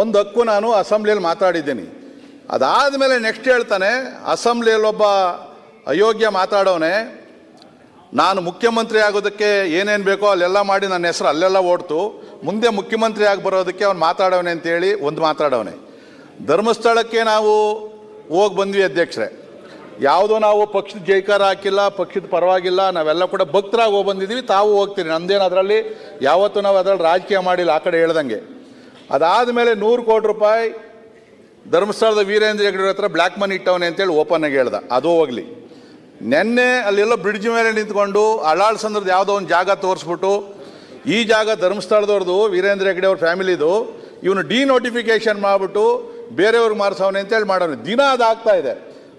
ಒಂದು ಹಕ್ಕು ನಾನು ಅಸೆಂಬ್ಲಿಯಲ್ಲಿ ಮಾತಾಡಿದ್ದೀನಿ. ಅದಾದಮೇಲೆ ನೆಕ್ಸ್ಟ್ ಹೇಳ್ತಾನೆ ಅಸೆಂಬ್ಲಿಯಲ್ಲಿ ಒಬ್ಬ ಅಯೋಗ್ಯ ಮಾತಾಡೋನೆ, ನಾನು ಮುಖ್ಯಮಂತ್ರಿ ಆಗೋದಕ್ಕೆ ಏನೇನು ಬೇಕೋ ಅಲ್ಲೆಲ್ಲ ಮಾಡಿ ನನ್ನ ಹೆಸರು ಅಲ್ಲೆಲ್ಲ ಓಡ್ತು, ಮುಂದೆ ಮುಖ್ಯಮಂತ್ರಿ ಆಗಿ ಬರೋದಕ್ಕೆ ಅವ್ನು ಮಾತಾಡವನೆ ಅಂತೇಳಿ ಒಂದು ಮಾತಾಡವನೆ ಧರ್ಮಸ್ಥಳಕ್ಕೆ ನಾವು ಹೋಗಿ ಬಂದ್ವಿ ಅಧ್ಯಕ್ಷರೇ. ಯಾವುದೋ ನಾವು ಪಕ್ಷದ ಜೈಕಾರ ಹಾಕಿಲ್ಲ, ಪಕ್ಷದ ಪರವಾಗಿಲ್ಲ, ನಾವೆಲ್ಲ ಕೂಡ ಭಕ್ತರಾಗಿ ಹೋಗಿ ಬಂದಿದ್ದೀವಿ ತಾವು ಹೋಗ್ತೀರಿ. ನಮ್ದೇನು ಅದರಲ್ಲಿ, ಯಾವತ್ತೂ ನಾವು ಅದರಲ್ಲಿ ರಾಜಕೀಯ ಮಾಡಿಲ್ಲ, ಆ ಕಡೆ ಹೇಳ್ದಂಗೆ. ಅದಾದಮೇಲೆ ನೂರು ಕೋಟಿ ರೂಪಾಯಿ ಧರ್ಮಸ್ಥಳದ ವೀರೇಂದ್ರ ಹೆಗ್ಗಡೆ ಹತ್ರ ಬ್ಲ್ಯಾಕ್ ಮನಿ ಇಟ್ಟವನೆ ಅಂತೇಳಿ ಓಪನ್ ಆಗಿ ಹೇಳ್ದ. ಅದು ಹೋಗಲಿ. ನೆನ್ನೆ ಅಲ್ಲೆಲ್ಲ ಬ್ರಿಡ್ಜ್ ಮೇಲೆ ನಿಂತ್ಕೊಂಡು ಅಳಾಳ್ ಸಂದ್ರದ ಯಾವುದೋ ಒಂದು ಜಾಗ ತೋರಿಸ್ಬಿಟ್ಟು ಈ ಜಾಗ ಧರ್ಮಸ್ಥಳದವ್ರದ್ದು ವೀರೇಂದ್ರ ಹೆಗ್ಗಡೆ ಅವ್ರ ಫ್ಯಾಮಿಲಿದು, ಇವನು ಡಿ ನೋಟಿಫಿಕೇಶನ್ ಮಾಡಿಬಿಟ್ಟು ಬೇರೆಯವ್ರಿಗೆ ಮಾರಿಸವನೆ ಅಂತೇಳಿ ಮಾಡೋನು ದಿನ ಅದಾಗ್ತಾ ಇದೆ.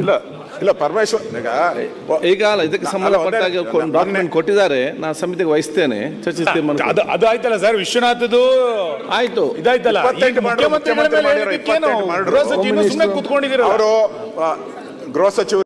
ಇಲ್ಲ ಇಲ್ಲ ಪರಮೇಶ್ವರ್ ಈಗ ಈಗ ಅಲ್ಲ ಇದಕ್ಕೆ ಸಂಬಂಧಪಟ್ಟ ಡಾಕ್ಯುಮೆಂಟ್ ಕೊಟ್ಟಿದ್ದಾರೆ ನಾನು ಸಮಿತಿಗೆ ವಹಿಸ್ತೇನೆ ಚರ್ಚಿಸ್ತೇನೆ ಅದು ಅದು ಆಯ್ತಲ್ಲ ಸರ್ ವಿಶ್ವನಾಥದ್ದು ಆಯ್ತು. ಇದಾಯ್ತಲ್ಲ ಮುಖ್ಯಮಂತ್ರಿಗಳ ಮುಖ್ಯಮಂತ್ರಿ ಮೇಲೆ ಗೃಹ ಸಚಿವರು